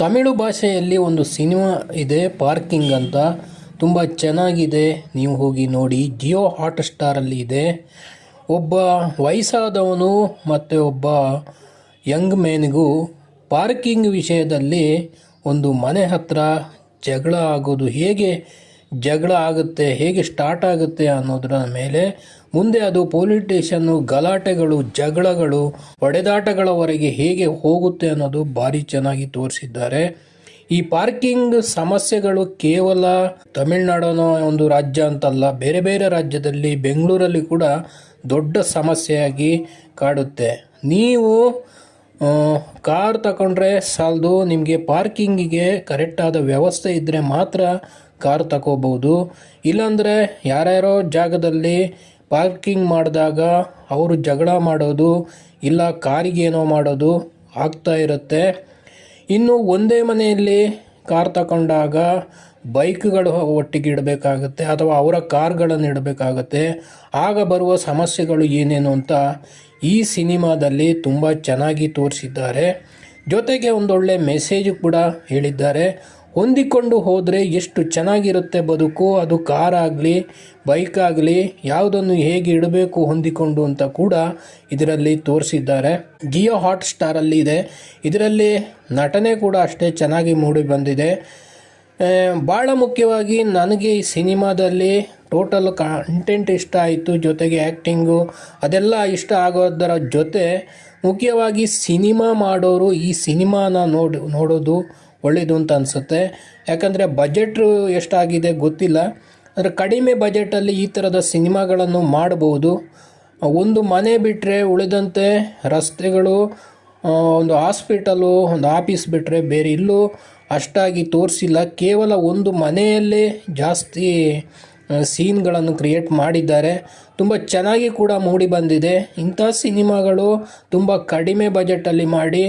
ತಮಿಳು ಭಾಷೆಯಲ್ಲಿ ಒಂದು ಸಿನಿಮಾ ಇದೆ, ಪಾರ್ಕಿಂಗ್ ಅಂತ. ತುಂಬ ಚೆನ್ನಾಗಿದೆ. ನೀವು ಹೋಗಿ ನೋಡಿ. ಜಿಯೋ ಹಾಟ್ ಸ್ಟಾರಲ್ಲಿ ಇದೆ. ಒಬ್ಬ ವಯಸ್ಸಾದವನು ಮತ್ತು ಒಬ್ಬ ಯಂಗ್ ಮ್ಯಾನಿಗೂ ಪಾರ್ಕಿಂಗ್ ವಿಷಯದಲ್ಲಿ ಒಂದು ಮನೆ ಹತ್ರ ಜಗಳ ಆಗೋದು ಹೇಗೆ ಜಗಳ ಆಗುತ್ತೆ, ಹೇಗೆ ಸ್ಟಾರ್ಟ್ ಆಗುತ್ತೆ ಅನ್ನೋದರ ಮೇಲೆ ಮುಂದೆ ಅದು ಪೊಲೀಸ್ ಸ್ಟೇಷನ್ನು ಗಲಾಟೆಗಳು, ಜಗಳಗಳು, ಹೊಡೆದಾಟಗಳವರೆಗೆ ಹೇಗೆ ಹೋಗುತ್ತೆ ಅನ್ನೋದು ಭಾರಿ ಚೆನ್ನಾಗಿ ತೋರಿಸಿದ್ದಾರೆ. ಈ ಪಾರ್ಕಿಂಗ್ ಸಮಸ್ಯೆಗಳು ಕೇವಲ ತಮಿಳುನಾಡನೋ ಒಂದು ರಾಜ್ಯ ಅಂತಲ್ಲ, ಬೇರೆ ಬೇರೆ ರಾಜ್ಯದಲ್ಲಿ, ಬೆಂಗಳೂರಲ್ಲಿ ಕೂಡ ದೊಡ್ಡ ಸಮಸ್ಯೆಯಾಗಿ ಕಾಡುತ್ತೆ. ನೀವು ಕಾರ್ ತಗೊಂಡ್ರೆ ಸಾಲದು, ನಿಮಗೆ ಪಾರ್ಕಿಂಗಿಗೆ ಕರೆಕ್ಟಾದ ವ್ಯವಸ್ಥೆ ಇದ್ದರೆ ಮಾತ್ರ ಕಾರ್ ತಗೋಬೋದು ಇಲ್ಲಾಂದರೆ ಯಾರ್ಯಾರೋ ಜಾಗದಲ್ಲಿ ಪಾರ್ಕಿಂಗ್ ಮಾಡಿದಾಗ ಅವರು ಜಗಳ ಮಾಡೋದು ಇಲ್ಲ ಕಾರಿಗೆ ಏನೋ ಮಾಡೋದು ಆಗ್ತಾ ಇರುತ್ತೆ. ಇನ್ನು ಒಂದೇ ಮನೆಯಲ್ಲಿ ಕಾರ್ ತಗೊಂಡಾಗ ಬೈಕ್ಗಳು ಒಟ್ಟಿಗೆ ಇಡಬೇಕಾಗುತ್ತೆ ಅಥವಾ ಅವರ ಕಾರ್ಗಳನ್ನು ಇಡಬೇಕಾಗತ್ತೆ. ಆಗ ಬರುವ ಸಮಸ್ಯೆಗಳು ಏನೇನು ಅಂತ ಈ ಸಿನಿಮಾದಲ್ಲಿ ತುಂಬ ಚೆನ್ನಾಗಿ ತೋರಿಸಿದ್ದಾರೆ. ಜೊತೆಗೆ ಒಂದೊಳ್ಳೆ ಮೆಸೇಜ್ ಕೂಡ ಹೇಳಿದ್ದಾರೆ. ಹೊಂದಿಕೊಂಡು ಹೋದರೆ ಎಷ್ಟು ಚೆನ್ನಾಗಿರುತ್ತೆ ಬದುಕು, ಅದು ಕಾರ್ ಆಗಲಿ, ಬೈಕ್ ಆಗಲಿ, ಯಾವುದನ್ನು ಹೇಗೆ ಇಡಬೇಕು ಹೊಂದಿಕೊಂಡು ಅಂತ ಕೂಡ ಇದರಲ್ಲಿ ತೋರಿಸಿದ್ದಾರೆ. ಜಿಯೋ ಹಾಟ್ ಸ್ಟಾರಲ್ಲಿ ಇದೆ. ಇದರಲ್ಲಿ ನಟನೆ ಕೂಡ ಅಷ್ಟೇ ಚೆನ್ನಾಗಿ ಮೂಡಿ ಬಂದಿದೆ. ಭಾಳ ಮುಖ್ಯವಾಗಿ ನನಗೆ ಈ ಸಿನಿಮಾದಲ್ಲಿ ಟೋಟಲ್ ಕಂಟೆಂಟ್ ಇಷ್ಟ ಆಯಿತು, ಜೊತೆಗೆ ಆ್ಯಕ್ಟಿಂಗು ಅದೆಲ್ಲ ಇಷ್ಟ ಆಗೋದರ ಜೊತೆ ಮುಖ್ಯವಾಗಿ ಸಿನಿಮಾ ಮಾಡೋರು ಈ ಸಿನಿಮಾನ ನೋಡಿ, ನೋಡೋದು ಒಳ್ಳೆಯದು ಅಂತ ಅನಿಸುತ್ತೆ. ಯಾಕಂದರೆ ಬಜೆಟ್ ಎಷ್ಟಾಗಿದೆ ಗೊತ್ತಿಲ್ಲ. ಅಂದರೆ ಕಡಿಮೆ ಬಜೆಟಲ್ಲಿ ಈ ಥರದ ಸಿನಿಮಾಗಳನ್ನು ಮಾಡಬಹುದು. ಒಂದು ಮನೆ ಬಿಟ್ಟರೆ ಉಳಿದಂತೆ ರಸ್ತೆಗಳು ಒಂದು ಹಾಸ್ಪಿಟಲು ಒಂದು ಆಫೀಸ್ ಬಿಟ್ಟರೆ ಬೇರೆ ಇಲ್ಲೂ ಅಷ್ಟಾಗಿ ತೋರಿಸಿಲ್ಲ. ಕೇವಲ ಒಂದು ಮನೆಯಲ್ಲೇ ಜಾಸ್ತಿ ಸೀನ್ಗಳನ್ನು ಕ್ರಿಯೇಟ್ ಮಾಡಿದ್ದಾರೆ. ತುಂಬ ಚೆನ್ನಾಗಿ ಕೂಡ ಮೂಡಿ ಬಂದಿದೆ. ಇಂಥ ಸಿನಿಮಾಗಳು ತುಂಬ ಕಡಿಮೆ ಬಜೆಟಲ್ಲಿ ಮಾಡಿ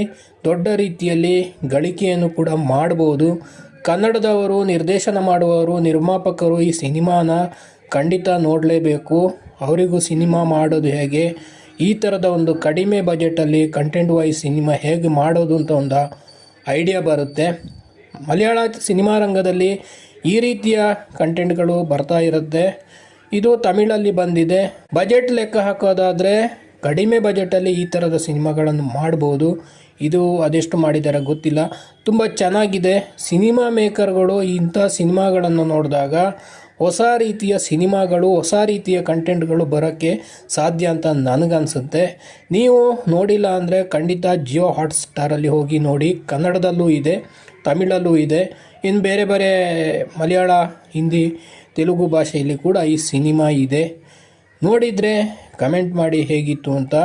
ದೊಡ್ಡ ರೀತಿಯಲ್ಲಿ ಗಳಿಕೆಯನ್ನು ಕೂಡ ಮಾಡ್ಬೋದು. ಕನ್ನಡದವರು, ನಿರ್ದೇಶನ ಮಾಡುವವರು, ನಿರ್ಮಾಪಕರು ಈ ಸಿನಿಮಾನ ಖಂಡಿತ ನೋಡಲೇಬೇಕು. ಅವರಿಗೂ ಸಿನಿಮಾ ಮಾಡೋದು ಹೇಗೆ, ಈ ಥರದ ಒಂದು ಕಡಿಮೆ ಬಜೆಟಲ್ಲಿ ಕಂಟೆಂಟ್ ವೈಸ್ ಸಿನಿಮಾ ಹೇಗೆ ಮಾಡೋದು ಅಂತ ಒಂದು ಐಡಿಯಾ ಬರುತ್ತೆ. ಮಲಯಾಳ ಸಿನಿಮಾ ರಂಗದಲ್ಲಿ ಈ ರೀತಿಯ ಕಂಟೆಂಟ್ಗಳು ಬರ್ತಾ ಇರುತ್ತೆ. ಇದು ತಮಿಳಲ್ಲಿ ಬಂದಿದೆ. ಬಜೆಟ್ ಲೆಕ್ಕ ಹಾಕೋದಾದರೆ ಕಡಿಮೆ ಬಜೆಟಲ್ಲಿ ಈ ಥರದ ಸಿನಿಮಾಗಳನ್ನು ಮಾಡ್ಬೋದು. ಇದು ಅದೆಷ್ಟು ಮಾಡಿದ್ದಾರೆ ಗೊತ್ತಿಲ್ಲ. ತುಂಬ ಚೆನ್ನಾಗಿದೆ. ಸಿನಿಮಾ ಮೇಕರ್ಗಳು ಇಂಥ ಸಿನಿಮಾಗಳನ್ನು ನೋಡಿದಾಗ ಹೊಸ ರೀತಿಯ ಸಿನಿಮಾಗಳು, ಹೊಸ ರೀತಿಯ ಕಂಟೆಂಟ್ಗಳು ಬರೋಕ್ಕೆ ಸಾಧ್ಯ ಅಂತ ನನಗನ್ಸುತ್ತೆ. ನೀವು ನೋಡಿಲ್ಲ ಅಂದರೆ ಖಂಡಿತ ಜಿಯೋ ಹಾಟ್ಸ್ಟಾರಲ್ಲಿ ಹೋಗಿ ನೋಡಿ. ಕನ್ನಡದಲ್ಲೂ ಇದೆ. ತಮಿಳಲ್ಲೂ ಇದೆ. ಇನ್ನು ಬೇರೆ ಬೇರೆ ಮಲಯಾಳ, ಹಿಂದಿ, ತೆಲುಗು ಭಾಷೆಯಲ್ಲಿ ಕೂಡ ಈ ಸಿನಿಮಾ ಇದೆ. ನೋಡಿದರೆ ಕಮೆಂಟ್ ಮಾಡಿ ಹೇಗಿತ್ತು ಅಂತ.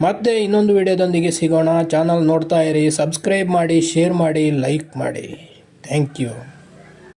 ಮತ್ತೆ ಇನ್ನೊಂದು ವಿಡಿಯೋದೊಂದಿಗೆ ಸಿಗೋಣ. ಚಾನಲ್ ನೋಡ್ತಾ ಇರಿ, ಸಬ್ಸ್ಕ್ರೈಬ್ ಮಾಡಿ, ಶೇರ್ ಮಾಡಿ, ಲೈಕ್ ಮಾಡಿ. Thank you.